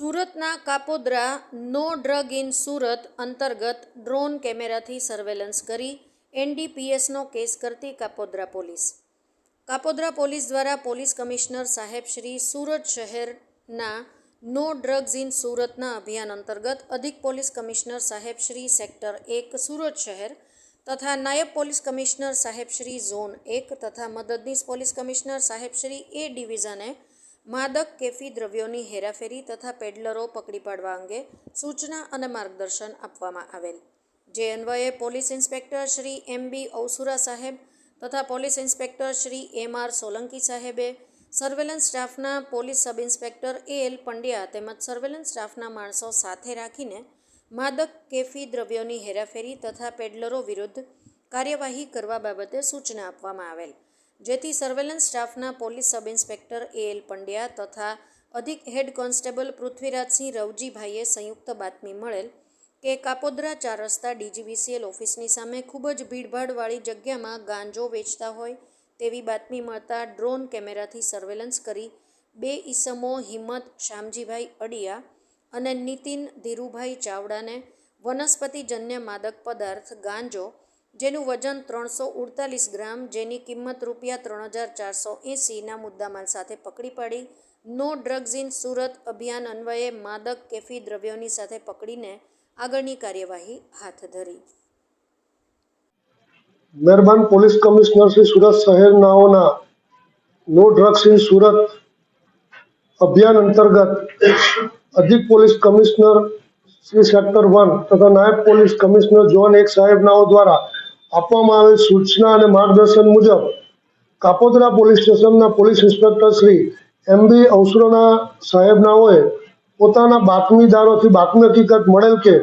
સુરતના Kapodra no drug in Surat અંતર્ગત drone કેમેરાથી સર્વેલન્સ કરી એનડીપીએસનો કેસ કરતી કાપોદ્રા પોલીસ. કાપોદ્રા પોલીસ દ્વારા પોલીસ કમિશનર સાહેબ શ્રી સુરત શહેરના નો ડ્રગ્સ ઇન સુરતના અભિયાન અંતર્ગત અધિક પોલીસ કમિશનર સાહેબ શ્રી સેક્ટર એક સુરત શહેર તથા નાયબ પોલીસ કમિશનર સાહેબ શ્રી ઝોન એક તથા મદદનીશ પોલીસ કમિશનર સાહેબ શ્રી એ ડિવિઝને માદક કેફી દ્રવ્યોની હેરાફેરી તથા પેડલરો પકડી પાડવા અંગે સૂચના અને માર્ગદર્શન આપવામાં આવેલ. જે અન્વયે police inspector Shri M B Ausura સાહેબ તથા police inspector Shri M R Solanki સાહેબે સર્વેલન્સ સ્ટાફના police sub inspector A L Pandya તેમજ સર્વેલન્સ સ્ટાફના માણસો સાથે રાખીને માદક કેફી દ્રવ્યોની હેરાફેરી તથા પેડલરો વિરુદ્ધ કાર્યવાહી કરવા બાબતે સૂચના આપવામાં આવેલ. જેથી સર્વેલન્સ સ્ટાફના police sub inspector A L Pandya તથા અધિક હેડ કોન્સ્ટેબલ પૃથ્વીરાજસિંહ રવજીભાઈએ સંયુક્ત બાતમી મળેલ કે કાપોદ્રા ચાર રસ્તા ડીજીવીસીએલ ઓફિસની સામે ખૂબ જ ભીડભાડવાળી જગ્યામાં ગાંજો વેચતા હોય તેવી બાતમી મળતા ડ્રોન કેમેરાથી સર્વેલન્સ કરી બે ઈસમો હિંમત શામજીભાઈ અડિયા અને નીતિન ધીરુભાઈ ચાવડાને વનસ્પતિજન્ય માદક પદાર્થ ગાંજો જેનું વજન ત્રણસો ઉડતાલીસ ગ્રામ, જેની કિંમત રૂપિયા ત્રણ હજાર ચારસો એંસીના મુદ્દામાલ સાથે પકડી પાડી. નો ડ્રગ્સ ઇન સુરત અભિયાન અન્વયે માદક કેફી દ્રવ્યોની સાથે પકડીને આગળની કાર્યવાહી હાથ ધરી. મહેરબાન પોલીસ કમિશનર શ્રી સુરત શહેરનાઓના નો ડ્રગ્સ ઇન સુરત અભિયાન અંતર્ગત અધિક police commissioner Shri sector one તથા નાયબ પોલીસ કમિશનર જોન એક સાહેબનાઓ દ્વારા આપવામાં આવેલ સૂચના અને માર્ગદર્શન મુજબ કાપોદરા પોલીસ સ્ટેશનના police inspector Shri M B અવસરોના સાહેબનાઓએ પોતાના બાતમીદારોથી બાતમી હકીકત મળેલ કે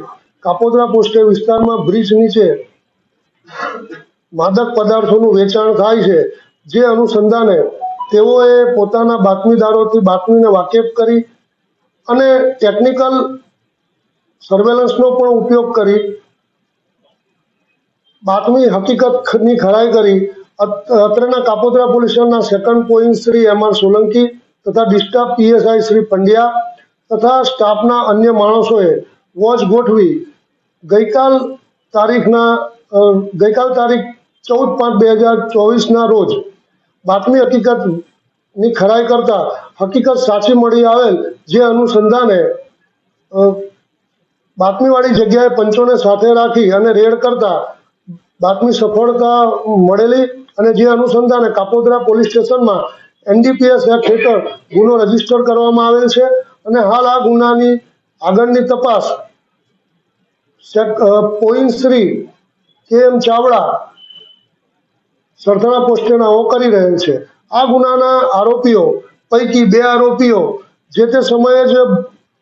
કાપોદરા પોસ્ટે વિસ્તારમાં બ્રિજ નીચે માદક પદાર્થોનું વેચાણ થાય છે, જે અનુસંધાને તેઓએ પોતાના બાતમીદારોથી બાતમીને વાકેફ કરી અને ટેકનિકલ સર્વેલન્સનો પણ ઉપયોગ કરી બાતમી હકીકતની ખરાઈ કરી. અત- અત્રેના કાપોદ્રા પોલીસ સ્ટેશનના second point Shri M R Solanki તથા ડિસ્ટાફ પીએસઆઈ શ્રી પંડ્યા તથા સ્ટાફના અન્ય માણસોએ વોચ ગોઠવી. ગઈકાલ તારીખના ગઈકાલ તારીખ ચૌદ પાંચ બે હજાર ચોવીસના રોજ બાતમી હકીકતની ખરાઈ કરતા હકીકત સાચી મળી આવેલ જે અનુસંધાને બાતમીવાળી જગ્યાએ પંચોને સાથે રાખી અને રેડ કરતા બાતમી સફળતા મળેલી અને જે અનુસંધાને કાપોદરા પોલીસ સ્ટેશનમાં એનડીપીએસ એક્ટ હેઠળ ગુનો રજિસ્ટર કરવામાં આવેલ છે અને હાલ આ ગુનાની આગળની તપાસ સેક- અ, પોઈન્ટ શ્રી કે એમ ચાવડા સરથાણા પોસ્ટેનાઓ કરી રહેલ છે. આ ગુનાના આરોપીઓ પૈકી બે આરોપીઓ જે તે સમયે જ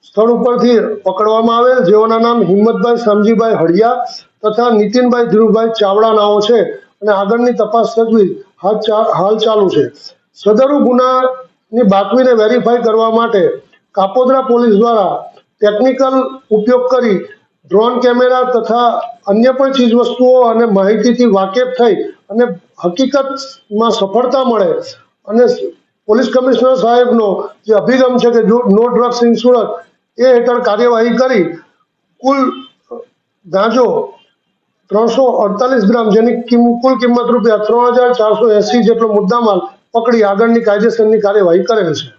સ્થળ ઉપરથી પકડવામાં આવેલ જેઓના નામ હિંમતભાઈ સમજીભાઈ હળિયા તથા નીતિનભાઈ ધીરુભાઈ ચાવડા નાઓ છે અને આગળની તપાસ તજવીજ હાલ ચાલુ છે. સદરુ ગુનાની બાતમીને વેરીફાઈ કરવા માટે કાપોદ્રા પોલીસ દ્વારા ટેકનિકલ ઉપયોગ કરી ડ્રોન કેમેરા તથા અન્ય પણ ચીજ વસ્તુઓ અને માહિતીથી વાકેફ થઈ અને હકીકતમાં સફળતા મળે અને પોલીસ કમિશનર સાહેબનો જે અભિગમ છે કે જો નો ડ્રગ્સ ઇન સુરત એ હેઠળ કાર્યવાહી કરી કુલ ગાંજો ત્રણસો અડતાલીસ ગ્રામ જેની કુલ કિંમત રૂપિયા ત્રણ હજાર ચારસો એસી જેટલો મુદ્દામાલ પકડી આગળની કાયદેસરની કાર્યવાહી કરેલ છે.